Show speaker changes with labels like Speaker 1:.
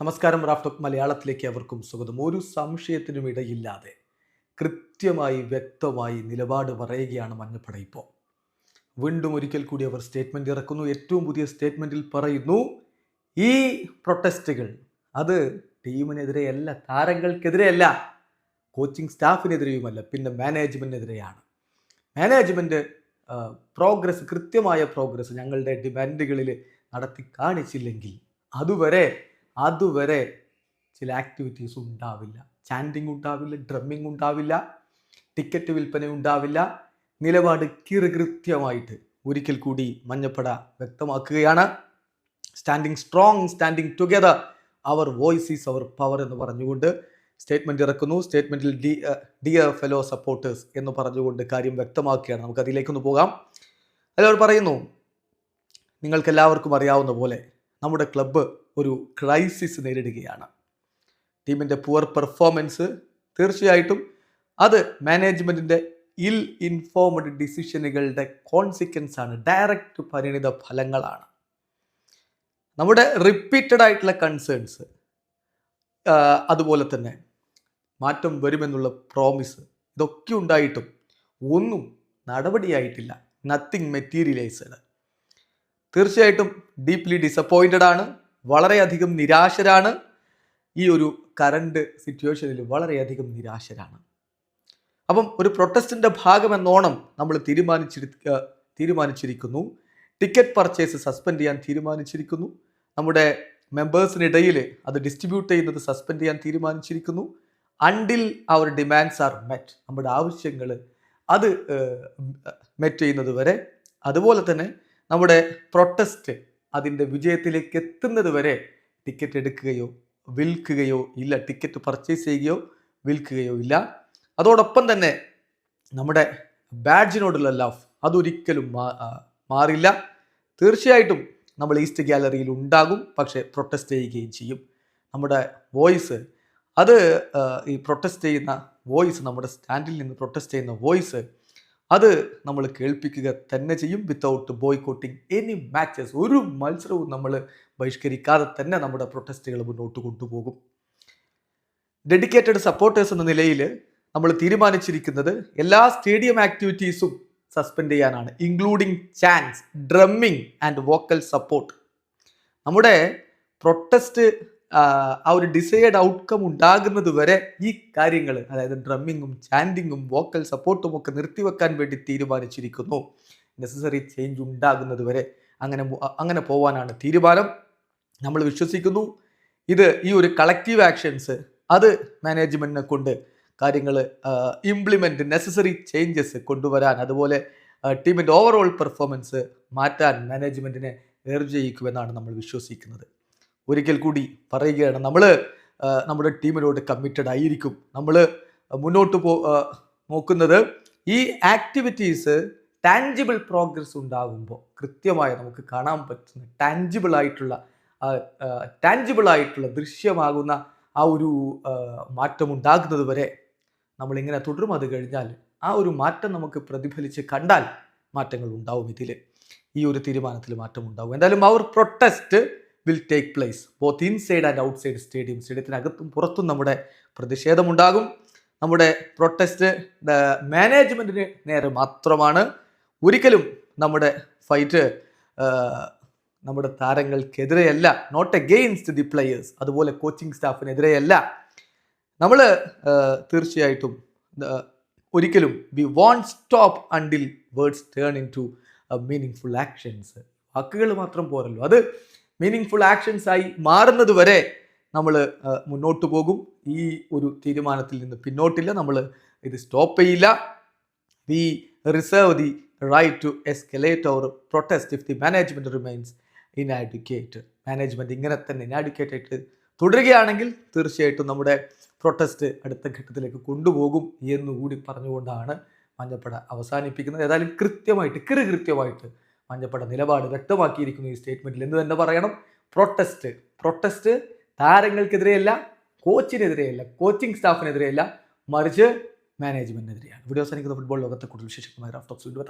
Speaker 1: നമസ്കാരം റാഫ്റ്റോക്ക് മലയാളത്തിലേക്ക് അവർക്കും സ്വാഗതം. ഒരു സംശയത്തിനും ഇടയില്ലാതെ കൃത്യമായി വ്യക്തമായി നിലപാട് പറയുകയാണ് മഞ്ഞപ്പട ഇപ്പോൾ. വീണ്ടും ഒരിക്കൽ കൂടി അവർ സ്റ്റേറ്റ്മെന്റ് ഇറക്കുന്നു. ഏറ്റവും പുതിയ സ്റ്റേറ്റ്മെന്റിൽ പറയുന്നു ഈ പ്രൊട്ടസ്റ്റുകൾ അത് ടീമിനെതിരെയല്ല താരങ്ങൾക്കെതിരെയല്ല കോച്ചിങ് സ്റ്റാഫിനെതിരെയുമല്ല പിന്നെ മാനേജ്മെന്റിനെതിരെയാണ് മാനേജ്മെന്റ് പ്രോഗ്രസ് കൃത്യമായ പ്രോഗ്രസ് ഞങ്ങളുടെ ഡിമാൻഡുകളിൽ നടത്തി കാണിച്ചില്ലെങ്കിൽ അതുവരെ അതുവരെ ചില ആക്ടിവിറ്റീസ് ഉണ്ടാവില്ല. ചാൻഡിങ് ഉണ്ടാവില്ല ഡ്രമ്മിങ് ഉണ്ടാവില്ല ടിക്കറ്റ് വിൽപ്പന ഉണ്ടാവില്ല. നിലപാട് കീറുകൃത്യമായിട്ട് ഒരിക്കൽ കൂടി മഞ്ഞപ്പട വ്യക്തമാക്കുകയാണ്. Standing strong standing together our voice is our power എന്ന് പറഞ്ഞുകൊണ്ട് സ്റ്റേറ്റ്മെന്റ് ഇറക്കുന്നു. സ്റ്റേറ്റ്മെന്റിൽ ഡി ഡിയർ ഫെലോ സപ്പോർട്ടേഴ്സ് എന്ന് പറഞ്ഞുകൊണ്ട് കാര്യം വ്യക്തമാക്കുകയാണ്. നമുക്ക് പോകാം. അല്ല അവർ പറയുന്നു നിങ്ങൾക്കെല്ലാവർക്കും അറിയാവുന്ന പോലെ നമ്മുടെ ക്ലബ്ബ് ഒരു ക്രൈസിസ് നേരിടുകയാണ്. ടീമിന്റെ പുവർ പെർഫോമൻസ് തീർച്ചയായിട്ടും അത് മാനേജ്മെന്റിന്റെ ഇൽ ഇൻഫോംഡ് ഡിസിഷനുകളുടെ കോൺസിക്വൻസ് ആണ്. ഡയറക്റ്റ് പരിണിത ഫലങ്ങളാണ്. നമ്മുടെ റിപ്പീറ്റഡ് ആയിട്ടുള്ള കൺസേൺസ് അതുപോലെ തന്നെ മാറ്റം വരുമെന്നുള്ള പ്രോമിസ് ഇതൊക്കെ ഉണ്ടായിട്ടും ഒന്നും നടപടിയായിട്ടില്ല. നത്തിങ് മെറ്റീരിയലൈസ്ഡ് തീർച്ചയായിട്ടും ഡീപ്ലി ഡിസപ്പോയിന്റഡ് ആണ്. വളരെയധികം നിരാശരാണ്. ഈ ഒരു കറണ്ട് സിറ്റുവേഷനിൽ വളരെയധികം നിരാശരാണ്. അപ്പം ഒരു പ്രൊട്ടസ്റ്റിന്റെ ഭാഗമെന്നോണം നമ്മൾ തീരുമാനിച്ചിരി തീരുമാനിച്ചിരിക്കുന്നു. ടിക്കറ്റ് പർച്ചേസ് സസ്പെൻഡ് ചെയ്യാൻ തീരുമാനിച്ചിരിക്കുന്നു. നമ്മുടെ മെമ്പേഴ്സിനിടയിൽ അത് ഡിസ്ട്രിബ്യൂട്ട് ചെയ്യുന്നത് സസ്പെൻഡ് ചെയ്യാൻ തീരുമാനിച്ചിരിക്കുന്നു. Until our demands are met നമ്മുടെ ആവശ്യങ്ങൾ അത് മെറ്റ് ചെയ്യുന്നത് വരെ. അതുപോലെ തന്നെ നമ്മുടെ പ്രൊട്ടസ്റ്റ് അതിന്റെ വിജയത്തിലേക്ക് എത്തുന്നത് വരെ ടിക്കറ്റ് എടുക്കുകയോ വിൽക്കുകയോ ഇല്ല. ടിക്കറ്റ് പർച്ചേസ് ചെയ്യുകയോ വിൽക്കുകയോ ഇല്ല. അതോടൊപ്പം തന്നെ നമ്മുടെ ബാഡ്ജിനോടുള്ള ലവ് അതൊരിക്കലും മാറില്ല. തീർച്ചയായിട്ടും നമ്മൾ ഈസ്റ്റ് ഗാലറിയിൽ ഉണ്ടാകും പക്ഷേ പ്രൊട്ടസ്റ്റ് ചെയ്യുകയും ചെയ്യും. നമ്മുടെ വോയിസ് അത് ഈ പ്രൊട്ടസ്റ്റ് ചെയ്യുന്ന വോയിസ് നമ്മുടെ സ്റ്റാൻഡിൽ നിന്ന് പ്രൊട്ടസ്റ്റ് ചെയ്യുന്ന വോയിസ് അത് നമ്മൾ കേൾപ്പിക്കുക തന്നെ ചെയ്യും വിത്തൗട്ട് ബോയ്ക്കോട്ടിങ് എനി മാച്ചസ് ഒരു മത്സരവും നമ്മൾ ബഹിഷ്കരിക്കാതെ തന്നെ നമ്മുടെ പ്രൊട്ടസ്റ്റുകൾ മുന്നോട്ട് കൊണ്ടുപോകും. ഡെഡിക്കേറ്റഡ് സപ്പോർട്ടേഴ്സ് എന്ന നിലയിൽ നമ്മൾ തീരുമാനിച്ചിരിക്കുന്നത് എല്ലാ സ്റ്റേഡിയം ആക്ടിവിറ്റീസും സസ്പെൻഡ് ചെയ്യാനാണ് including chants drumming and vocal support നമ്മുടെ പ്രൊട്ടസ്റ്റ് ആ ഒരു ഡിസൈഡ് ഔട്ട്കം ഉണ്ടാകുന്നത് വരെ ഈ കാര്യങ്ങൾ അതായത് ഡ്രമ്മിങ്ങും ചാൻഡിങ്ങും വോക്കൽ സപ്പോർട്ടും ഒക്കെ നിർത്തിവെക്കാൻ വേണ്ടി തീരുമാനിച്ചിരിക്കുന്നു. നെസസറി ചേഞ്ച് ഉണ്ടാകുന്നത് വരെ അങ്ങനെ അങ്ങനെ പോവാനാണ് തീരുമാനം. നമ്മൾ വിശ്വസിക്കുന്നു. ഇത് ഈ ഒരു കളക്റ്റീവ് ആക്ഷൻസ് അത് മാനേജ്മെന്റിനെ കൊണ്ട് കാര്യങ്ങൾ ഇംപ്ലിമെന്റ് നെസസറി ചേഞ്ചസ് കൊണ്ടുവരാൻ അതുപോലെ ടീമിന്റെ ഓവറോൾ പെർഫോമൻസ് മാറ്റാൻ മാനേജ്മെന്റിനെ ഏർജ് ചെയ്യിക്കുമെന്നാണ് നമ്മൾ വിശ്വസിക്കുന്നത്. ഒരിക്കൽ കൂടി പറയുകയാണ്. നമ്മൾ നമ്മുടെ ടീമിനോട് കമ്മിറ്റഡ് ആയിരിക്കും. നമ്മൾ മുന്നോട്ട് പോ നോക്കുന്നത് ഈ ആക്ടിവിറ്റീസ് ടാഞ്ചിബിൾ പ്രോഗ്രസ് ഉണ്ടാകുമ്പോൾ കൃത്യമായി നമുക്ക് കാണാൻ പറ്റുന്ന ടാൻജിബിൾ ആയിട്ടുള്ള ആയിട്ടുള്ള ദൃശ്യമാകുന്ന ആ ഒരു മാറ്റം ഉണ്ടാകുന്നത് വരെ നമ്മളിങ്ങനെ തുടരും. അത് കഴിഞ്ഞാൽ ആ ഒരു മാറ്റം നമുക്ക് പ്രതിഫലിച്ച് കണ്ടാൽ മാറ്റങ്ങൾ ഉണ്ടാവും. ഇതിൽ ഈ ഒരു തീരുമാനത്തിൽ മാറ്റം ഉണ്ടാവും. എന്തായാലും അവർ protest will take place both inside and outside stadium സ്റ്റേഡിയത്തിനകത്തും പുറത്തും നമ്മുടെ പ്രതിഷേധമുണ്ടാകും. നമ്മുടെ പ്രൊട്ടസ്റ്റ് മാനേജ്മെന്റിന് നേരെ മാത്രമാണ് ഒരിക്കലും നമ്മുടെ ഫൈറ്റ് നമ്മുടെ താരങ്ങൾക്കെതിരെയല്ല നോട്ട് എഗെയിൻസ്റ്റ് ദി പ്ലെയേഴ്സ് അതുപോലെ കോച്ചിങ് സ്റ്റാഫിനെതിരെയല്ല നമ്മൾ തീർച്ചയായിട്ടും ഒരിക്കലും we won't stop until words turn into meaningful actions വാക്കുകൾ മാത്രം പോരല്ലോ. അത് മീനിങ് ഫുൾ ആക്ഷൻസ് ആയി മാറുന്നത് വരെ നമ്മൾ മുന്നോട്ട് പോകും. ഈ ഒരു തീരുമാനത്തിൽ നിന്ന് പിന്നോട്ടില്ല. നമ്മൾ ഇത് സ്റ്റോപ്പ് ചെയ്യില്ല. We reserve the right to escalate our protest if the management remains inadequate management ഇങ്ങനെ തന്നെ ഇനാഡ്യൂക്കേറ്റ് ആയിട്ട് തുടരുകയാണെങ്കിൽ തീർച്ചയായിട്ടും നമ്മുടെ പ്രൊട്ടസ്റ്റ് അടുത്ത ഘട്ടത്തിലേക്ക് കൊണ്ടുപോകും എന്നുകൂടി പറഞ്ഞുകൊണ്ടാണ് മഞ്ഞപ്പട അവസാനിപ്പിക്കുന്നത്. ഏതായാലും കൃത്യമായിട്ട് കൃത്യമായിട്ട് മഞ്ഞപ്പട നിലപാട് വ്യക്തമാക്കിയിരിക്കുന്നു ഈ സ്റ്റേറ്റ്മെന്റിൽ എന്ന് തന്നെ പറയണം പ്രൊട്ടസ്റ്റ് പ്രൊട്ടസ്റ്റ് താരങ്ങൾക്കെതിരെയല്ല കോച്ചിനെതിരെയല്ല കോച്ചിങ് സ്റ്റാഫിനെതിരെയല്ല മറിച്ച് മാനേജ്മെന്റിനെതിരെയാണ് വീഡിയോ അവസാനിക്കുന്ന ഫുട്ബോൾ ലോകത്തെ കൂടുതൽ വിശേഷിക്കുന്ന റാഫ്റ്റോക്സ് വീണ്ടും